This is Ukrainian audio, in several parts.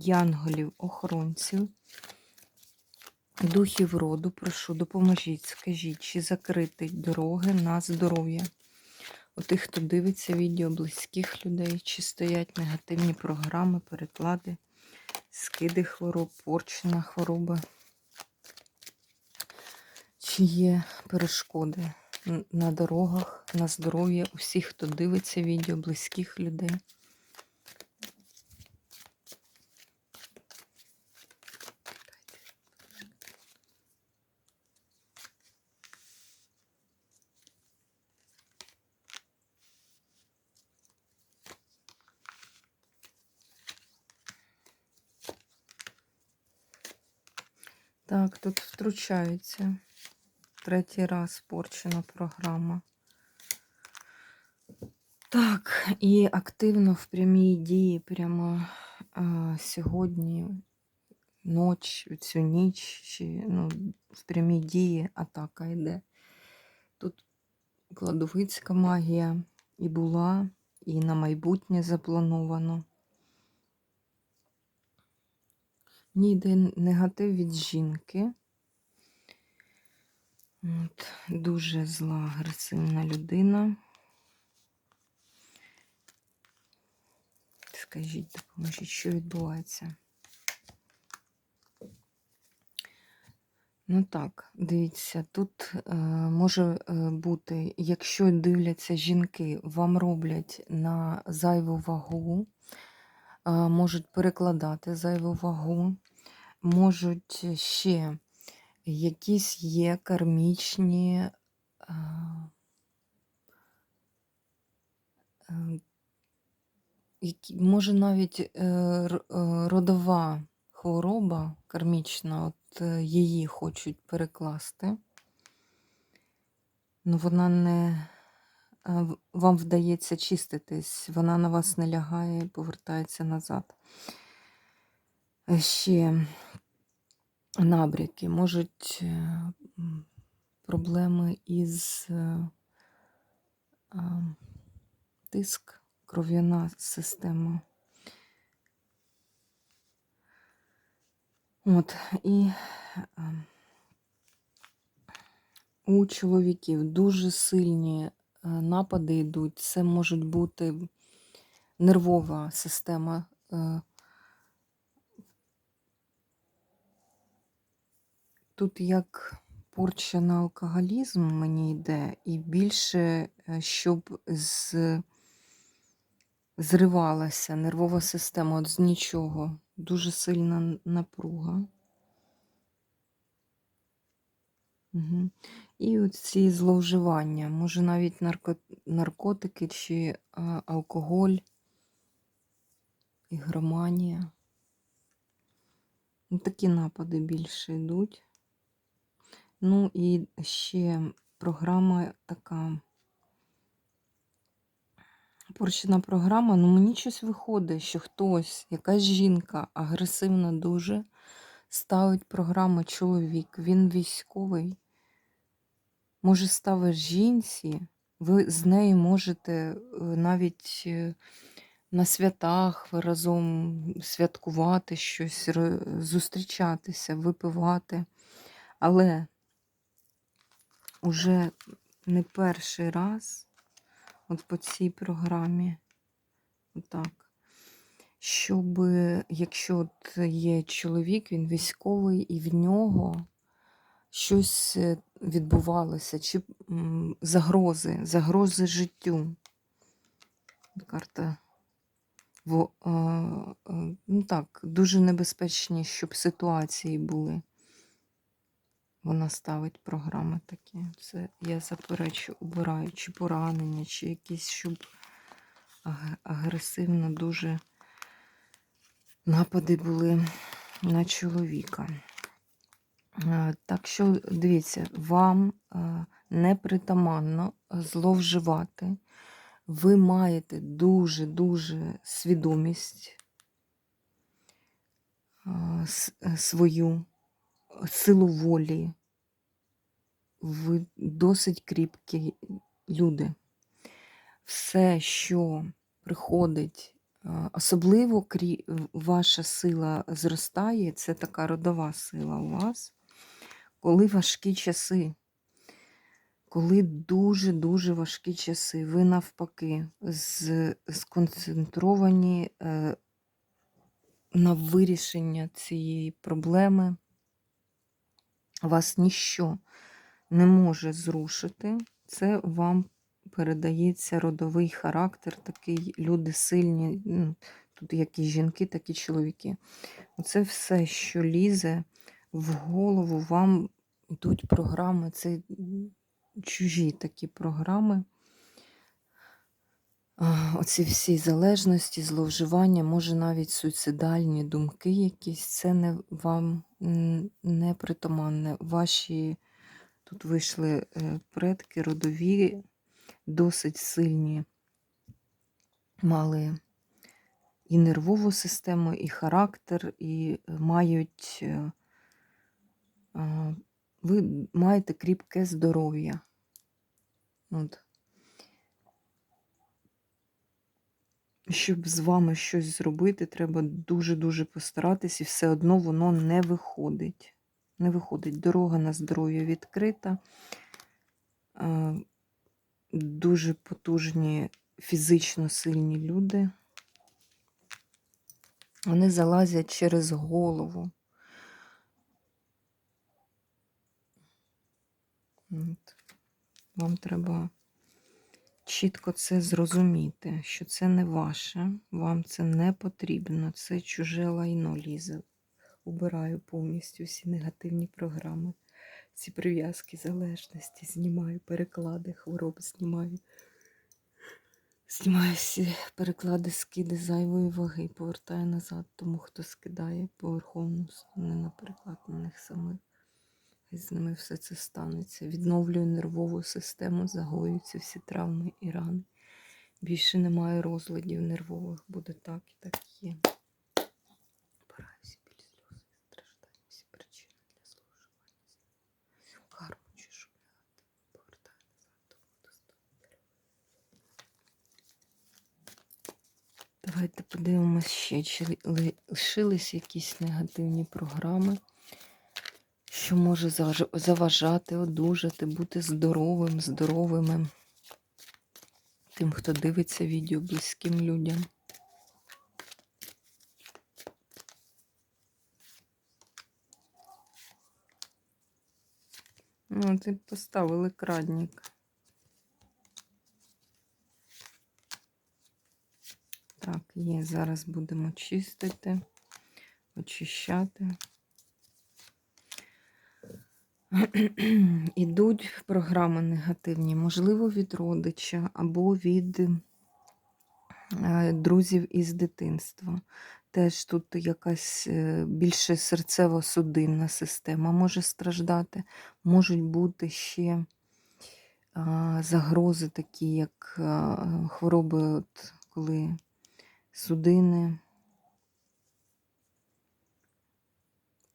янголів, охоронців, духів роду, прошу, допоможіть, скажіть, чи закрити дороги на здоров'я. У тих, хто дивиться відео близьких людей, чи стоять негативні програми, переклади, скиди хвороб, порчена хвороба, чи є перешкоди на дорогах, на здоров'я усіх, хто дивиться відео близьких людей. Так, тут втручаються. Третій раз порчена програма. Так, і активно в прямій дії прямо а, сьогодні, ноч, цю ніч, чи ну, в прямій дії атака йде. Тут кладовицька магія і була, і на майбутнє заплановано. В ній йде негатив від жінки. От, дуже зла, агресивна людина. Скажіть, допоможіть, що відбувається? Ну так, дивіться, тут е, може е, бути, якщо дивляться жінки, вам роблять на зайву вагу, е, можуть перекладати зайву вагу, можуть ще якісь є кармічні. Е, е, може навіть е, е, родова хвороба кармічна, от е, її хочуть перекласти. Ну, вона не е, вам вдається чиститись, вона на вас не лягає і повертається назад. Е, Ще набряки, можуть е, проблеми із е, тиск, кров'яна система. От, і е, у чоловіків дуже сильні е, напади йдуть. Це можуть бути нервова система. Тут як порча на алкоголізм мені йде, і більше, е, щоб з... зривалася нервова система от з нічого. Дуже сильна напруга. Угу. І от ці зловживання, може навіть нарко... наркотики чи а, алкоголь, ігроманія. Ну, такі напади більше йдуть. Ну і ще програма така. Порчена програма, ну мені щось виходить, що хтось, якась жінка агресивна дуже, ставить програму чоловік, він військовий, може ставить жінці, ви з нею можете е, навіть е, на святах ви разом святкувати щось, зустрічатися, випивати. Але уже не перший раз, от по цій програмі, отак, щоб, якщо от є чоловік, він військовий, і в нього щось е, відбувалося, чи загрози, загрози життю. Карта. Е, е, ну так, дуже небезпечні, щоб ситуації були. Вона ставить програми такі. Це я заперечу, убираю, чи поранення, чи якісь, щоб агресивно дуже напади були. на чоловіка. Е, Так що, дивіться, вам е, непритаманно зловживати. Ви маєте дуже-дуже свідомість е, свою, силу волі. Ви досить кріпкі люди. Все, що приходить, особливо крі- ваша сила зростає, це така родова сила у вас, коли важкі часи. Коли дуже-дуже важкі часи, ви навпаки сконцентровані е, на вирішення цієї проблеми, вас ніщо не може зрушити. Це вам передається родовий характер, такий люди сильні, ну, тут як і жінки, так і чоловіки. Оце все, що лізе в голову, вам йдуть програми, це чужі такі програми. Оці всі залежності, зловживання, може навіть суїцидальні думки якісь, це не вам не притаманне. Ваші тут вийшли е, предки родові, досить сильні, мали і нервову систему, і характер, і е, мають. е, Ви маєте кріпке здоров'я. От. Щоб з вами щось зробити, треба дуже-дуже постаратись, і все одно воно не виходить. Не виходить. Дорога на здоров'я відкрита. Е, Дуже потужні, фізично сильні люди. Вони залазять через голову. От. Вам треба чітко це зрозуміти, що це не ваше, вам це не потрібно, це чуже лайно лізе. Убираю повністю всі негативні програми, ці прив'язки залежності, знімаю переклади хвороб, знімаю. Знімаю всі переклади, скиди зайвої ваги і повертаю назад тому, хто скидає поверховну, не на переклад на них самих. Хай з ними все це станеться. Відновлюю нервову систему, загоюються всі травми і рани. Більше немає розладів нервових, буде так і так і є. Обираю всі білі сльози, страждання, всі причини для зловживання. Карму чешу, повертаю назад тому. Давайте подивимось ще, чи лишились якісь негативні програми, що може заважати, одужати, бути здоровим, здоровими. Тим, хто дивиться відео близьким людям. Ну, ти поставили крадник. Так, є. Зараз будемо чистити, очищати. Ідуть програми негативні, можливо, від родича або від е, друзів із дитинства. Теж тут якась е, більше серцево-судинна система може страждати. Можуть бути ще загрози, такі як хвороби, от, коли судини,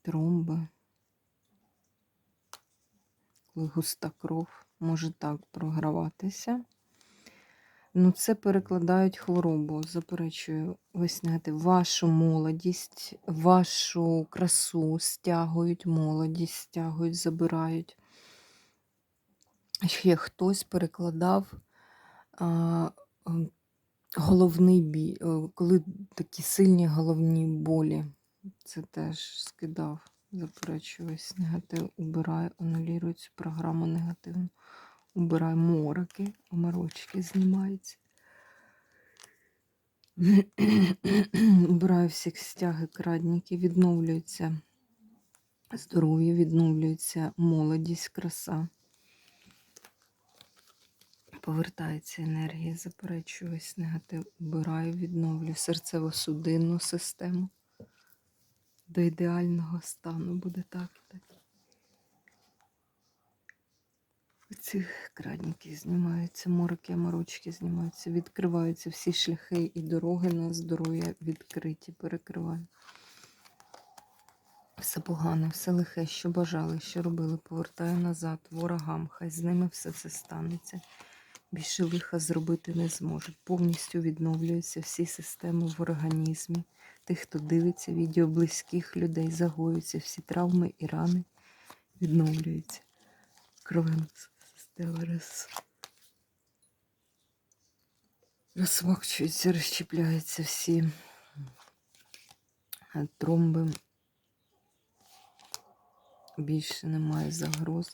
тромби, коли густа кров може так програватися. Ну, це перекладають хворобу, заперечую, весь. Вашу молодість, вашу красу стягують, молодість стягують, забирають. Ще хтось перекладав а, головний бій, е, коли такі сильні головні болі. Це теж скидав, заперечую, весь негатив, убираю, анулюю цю програму негативну. Убираю мороки, оморочки знімаються. Убираю всіх стяги, крадники, відновлюється здоров'я, відновлюється молодість, краса. Повертається енергія, заперечую весь негатив, убираю, відновлюю серцево-судинну систему. До ідеального стану буде так і так. Ці крадники знімаються, морки, морочки знімаються, відкриваються всі шляхи і дороги на здоров'я відкриті, перекриваю. Все погане, все лихе, що бажали, що робили, повертаю назад ворогам. Хай з ними все це станеться. Більше лиха зробити не зможуть. Повністю відновлюються всі системи в організмі. Тих, хто дивиться відео близьких людей, загоюються, всі травми і рани відновлюються. Кровина система роз... розсмокчується, розщепляються всі тромби. Більше немає загроз.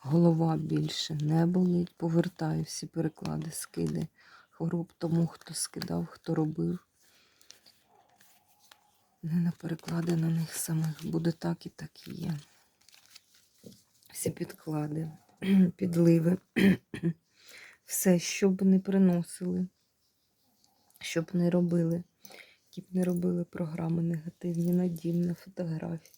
Голова більше не болить. Повертаю всі переклади, скиди хвороб тому, хто скидав, хто робив. Не на переклади на них самих. Буде так і так і є. Всі підклади, підливи, все, що б не приносили, що б не робили, які б не робили програми негативні, надім на фотографії.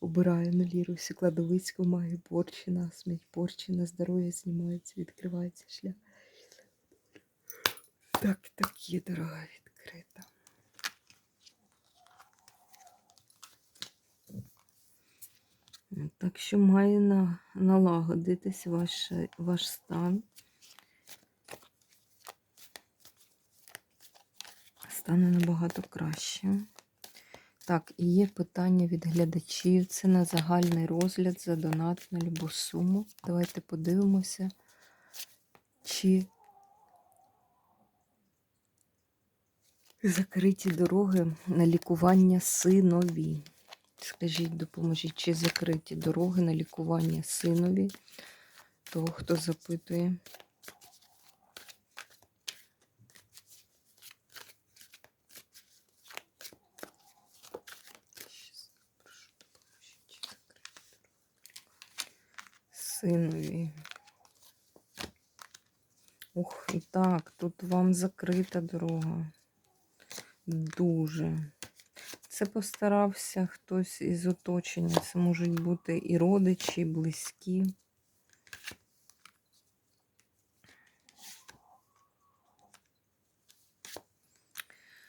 Убираю на ліру всі кладовицьку, маю порчі на смерть, порчі на здоров'я знімаються, відкривається шлях. Так, так є дорога відкрита. Так що має на, налагодитись ваш, ваш стан. Стане набагато краще. Так, і є питання від глядачів. Це на загальний розгляд за донат на любу суму. Давайте подивимося, чи закриті дороги на лікування синові. Скажіть, допоможіть, чи закриті дороги на лікування синові, того, хто запитує. Синові. Ух, і так, тут вам закрита дорога. Дуже. Це постарався хтось із оточення. Це можуть бути і родичі, і близькі.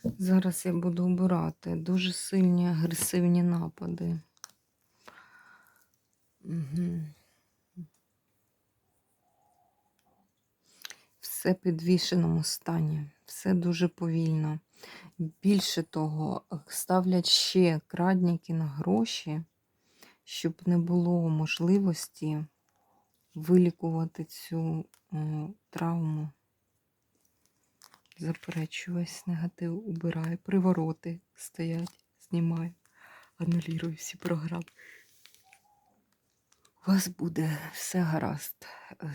Зараз я буду обирати дуже сильні агресивні напади. Угу. Все підвішеному стані, все дуже повільно. Більше того, ставлять ще крадніки на гроші, щоб не було можливості вилікувати цю о, травму. Заперечую весь негатив, убираю. Привороти стоять, знімаю, анулірую всі програми. У вас буде все гаразд.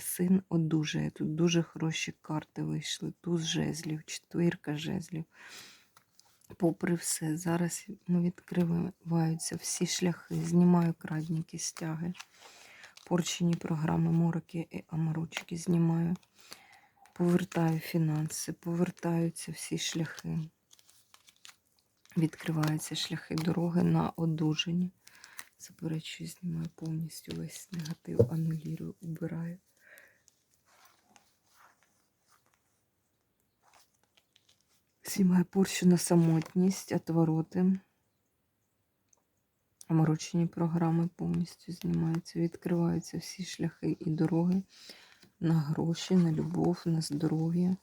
Син одужає. Тут дуже хороші карти вийшли. Туз жезлів, четвірка жезлів. Попри все, зараз відкриваються всі шляхи, знімаю крадніки, стяги, порчені програми, мороки і аморочки знімаю. Повертаю фінанси, повертаються всі шляхи. Відкриваються шляхи дороги на одужання. Заперечую, знімаю повністю весь негатив, анулірую, убираю. Знімаю порчу на самотність, отвороти. Оморочені програми повністю знімаються. Відкриваються всі шляхи і дороги на гроші, на любов, на здоров'я.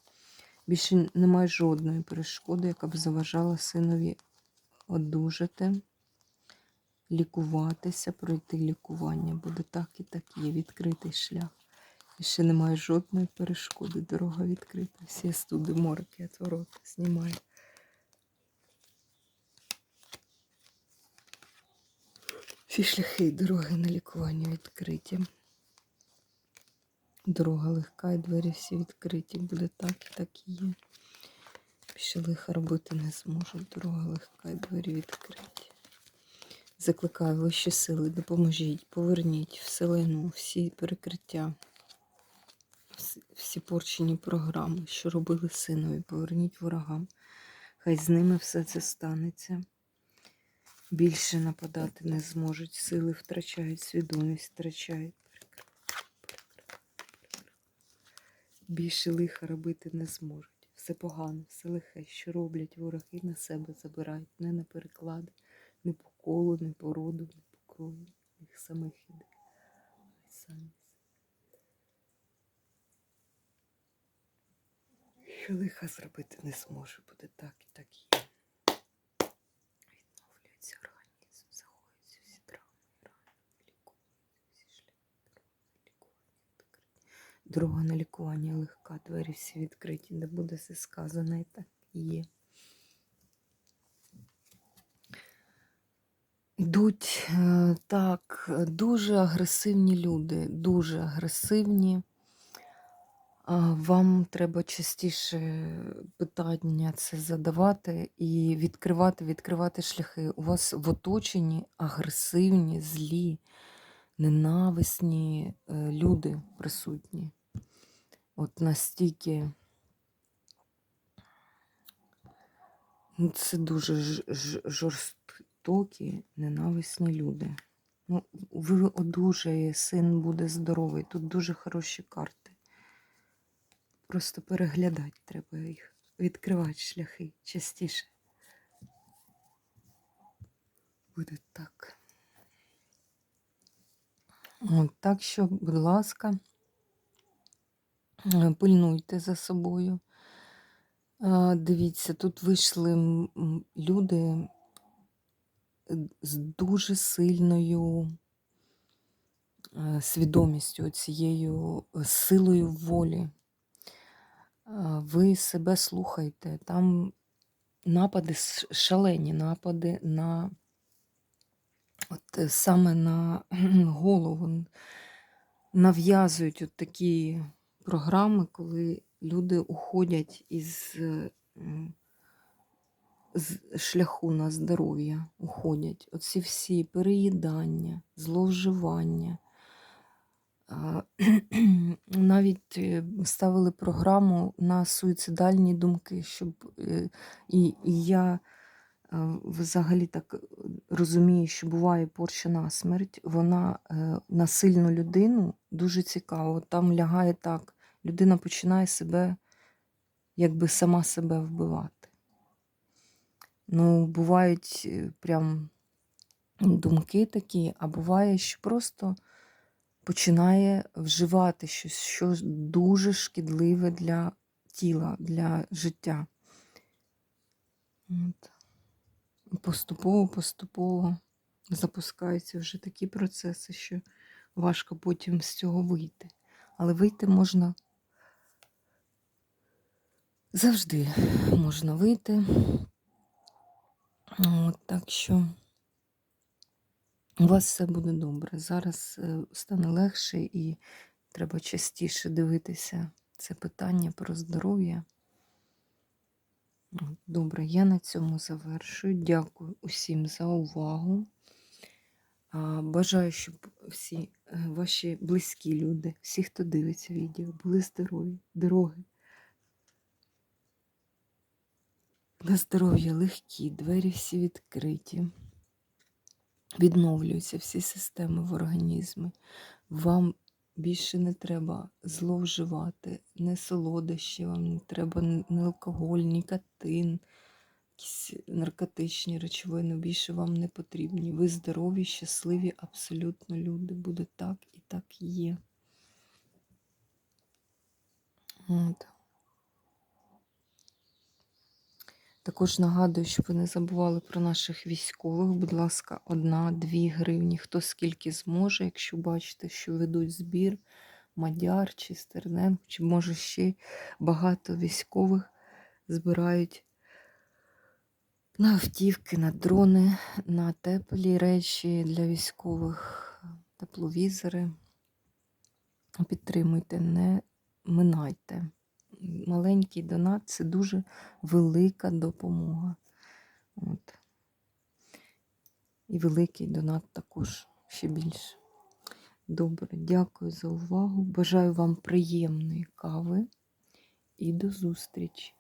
Більше немає жодної перешкоди, яка б заважала синові одужати, лікуватися, пройти лікування. Буде так і так є. Відкритий шлях. І ще немає жодної перешкоди. Дорога відкрита. Всі студи, морки, отвороти знімаю. Всі шляхи і дороги на лікування відкриті. Дорога легка і двері всі відкриті. Буде так і так і є. Більше лиха робити не зможуть. Дорога легка і двері відкриті. Закликаю вищі сили, допоможіть, поверніть вселену, всі перекриття, всі порчені програми, що робили синові, поверніть ворогам. Хай з ними все це станеться. Більше нападати не зможуть, сили втрачають, свідомість втрачають. Більше лиха робити не зможуть. Все погано, все лихе, що роблять вороги, на себе забирають. Не на переклади, не по колу, не по роду, не по крові. Їх самих іде. Самі. Що лиха зробити не зможе, буде так і так є. Відновлюється організм, заходять всі травми, рани, лікуються всі шляхи, лікування відкриті. Дорога на лікування легка, двері всі відкриті, де буде все сказано, і так і є. Йдуть е, так, дуже агресивні люди, дуже агресивні. Вам треба частіше питання це задавати і відкривати, відкривати шляхи. У вас в оточенні агресивні, злі, ненависні е, люди присутні. От настільки ну, це дуже жорстокі, ненависні люди. Ну, ви одужає, син буде здоровий. Тут дуже хороші карти. Просто переглядати треба їх, відкривати шляхи частіше. Буде так. От, так що, будь ласка, е, пильнуйте за собою. Е, Дивіться, тут вийшли люди е, з дуже сильною свідомістю, цією силою волі. Ви себе слухайте. Там напади, шалені напади на от е, саме на голову. Нав'язують от такі програми, коли люди уходять із е, з шляху на здоров'я, уходять. Оці всі переїдання, зловживання. Навіть е, ставили програму на суїцидальні думки, щоб е, і, і я е, взагалі так розумію, що буває порчена смерть, вона на сильну людину дуже цікаво. Там лягає так, людина починає себе якби сама себе вбивати. Ну, бувають прям думки такі, а буває, що просто починає вживати щось, що дуже шкідливе для тіла, для життя. От. Поступово, поступово запускаються вже такі процеси, що важко потім з цього вийти. Але вийти можна завжди можна вийти. От, так що у вас все буде добре. Зараз е, стане легше і треба частіше дивитися це питання про здоров'я. Добре, я на цьому завершую. Дякую усім за увагу. Бажаю, щоб всі е, ваші близькі люди, всі, хто дивиться відео, були здорові, дороги. На здоров'я легкі, двері всі відкриті. Відновлюються всі системи в організмі. Вам більше не треба зловживати, не солодощі, вам не треба ні алкоголь, нікотин, якісь наркотичні речовини більше вам не потрібні. Ви здорові, щасливі, абсолютно люди. Буде так і так є. От. Також нагадую, щоб ви не забували про наших військових. Будь ласка, одна-дві гривні, хто скільки зможе, якщо бачите, що ведуть збір, Мадяр чи Стерненко, чи може ще багато військових збирають на автівки, на дрони, на теплі речі для військових, тепловізори. Підтримуйте, не минайте. Маленький донат це дуже велика допомога. От. І великий донат також ще більше. Добре, дякую за увагу. Бажаю вам приємної кави і до зустрічі!